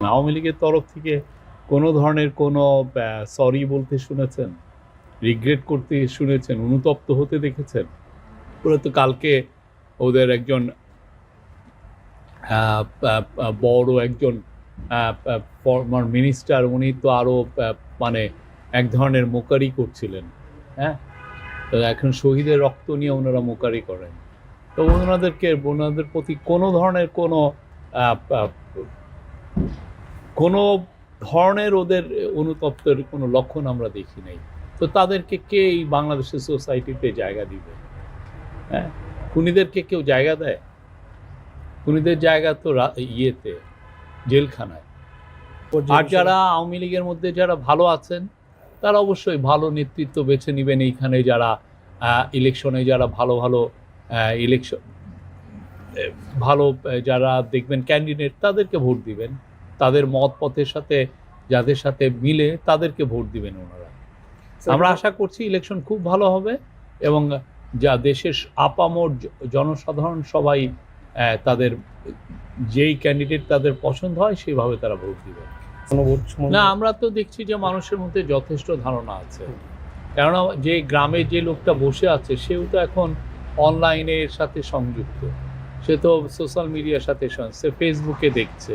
আওয়ামী লীগের তরফ থেকে কোনো ধরনের কোনো সরি বলতে শুনেছেন? রিগ্রেট করতে শুনেছেন? অনুতপ্ত হতে দেখেছেন? ওরা তো, কালকে ওদের একজন বড় একজন ফর্মার মিনিস্টার উনি তো আরও মানে এক ধরনের মোকারি করছিলেন হ্যাঁ? এখন শহীদের রক্ত নিয়ে ওনারা মোকারি করেন। তো ওনাদেরকে, ওনাদের প্রতি কোনো ধরনের কোনো কোনো ধরনের ওদের অনুতপ্তের কোনো লক্ষণ আমরা দেখি নাই। তো তাদেরকে কে এই বাংলাদেশের সোসাইটিতে জায়গা দিবে? হ্যাঁ? খুনিদেরকে কেউ জায়গা দেয়? খুনিদের জায়গা তো ইয়েতে জেলখানায়। আর যারা আওয়ামী লীগের মধ্যে যারা ভালো আছেন তারা অবশ্যই ভালো নেতৃত্ব বেছে নেবেন এইখানে যারা ইলেকশনে যারা ভালো ভালো ইলেকশন ভালো যারা দেখবেন ক্যান্ডিডেট তাদেরকে ভোট দিবেন। তাদের মত পথের সাথে যাদের সাথে মিলে তাদেরকে ভোট দিবেন ওনারা। আমরা আশা করছি ইলেকশন খুব ভালো হবে এবং যা দেশের আপামর জনসাধারণ সবাই তাদের যেই ক্যান্ডিডেট তাদের পছন্দ হয় সেইভাবে তারা ভোট দিবে। না আমরা তো দেখছি যে মানুষের মধ্যে যথেষ্ট ধারণা আছে। কেননা যে গ্রামে যে লোকটা বসে আছে সেও তো এখন অনলাইনের সাথে সংযুক্ত। সে তো সোশ্যাল মিডিয়ার সাথে সে ফেসবুকে দেখছে।